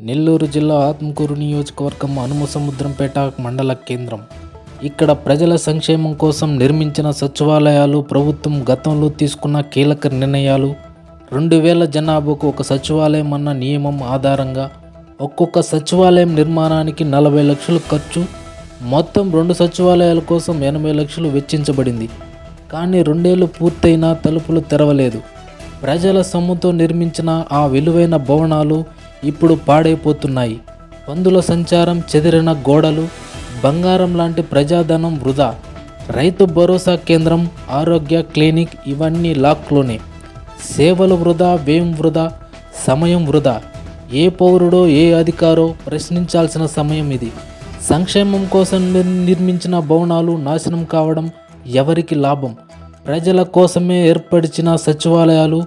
నెల్లూరు జిల్లా ఆత్మకూరు నియోజకవర్గం అనుమసముద్రంపేట మండల కేంద్రం. ఇక్కడ ప్రజల సంక్షేమం కోసం నిర్మించిన సచివాలయాలు ప్రభుత్వం గతంలో తీసుకున్న కీలక నిర్ణయాలు రెండు వేల జనాభాకు ఒక సచివాలయం అన్న నియమం ఆధారంగా ఒక్కొక్క సచివాలయం నిర్మాణానికి నలభై లక్షలు ఖర్చు మొత్తం రెండు సచివాలయాల కోసం ఎనభై లక్షలు వెచ్చించబడింది. కానీ రెండేళ్ళు పూర్తయినా తలుపులు తెరవలేదు. ప్రజల సొమ్ముతో నిర్మించిన ఆ విలువైన భవనాలు ఇప్పుడు పాడైపోతున్నాయి. పందుల సంచారం చెదిరిన గోడలు బంగారం లాంటి ప్రజాధనం వృధా. రైతు భరోసా కేంద్రం ఆరోగ్య క్లినిక్ ఇవన్నీ లాక్లోనే. సేవలు వృధా వ్యయం వృధా సమయం వృధా. ఏ పౌరుడో ఏ అధికారో ప్రశ్నించాల్సిన సమయం ఇది. సంక్షేమం కోసం నిర్మించిన భవనాలు నాశనం కావడం ఎవరికి లాభం? ప్రజల కోసమే ఏర్పరిచిన సచివాలయాలు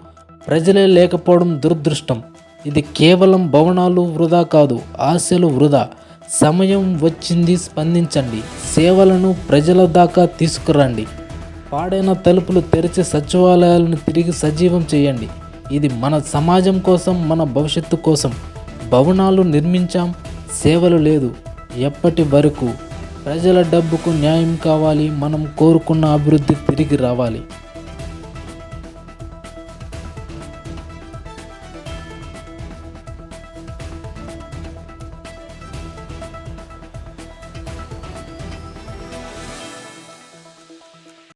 ప్రజలే లేకపోవడం దురదృష్టం. ఇది కేవలం భవనాలు వృధా కాదు ఆశలు వృధా. సమయం వచ్చింది స్పందించండి. సేవలను ప్రజల దాకా తీసుకురండి. పాడైన తలుపులు తెరిచి సచివాలయాలను తిరిగి సజీవం చేయండి. ఇది మన సమాజం కోసం మన భవిష్యత్తు కోసం. భవనాలు నిర్మించాం సేవలు లేదు. ఎప్పటి వరకు? ప్రజల డబ్బుకు న్యాయం కావాలి మనం కోరుకున్న అభివృద్ధి తిరిగి రావాలి.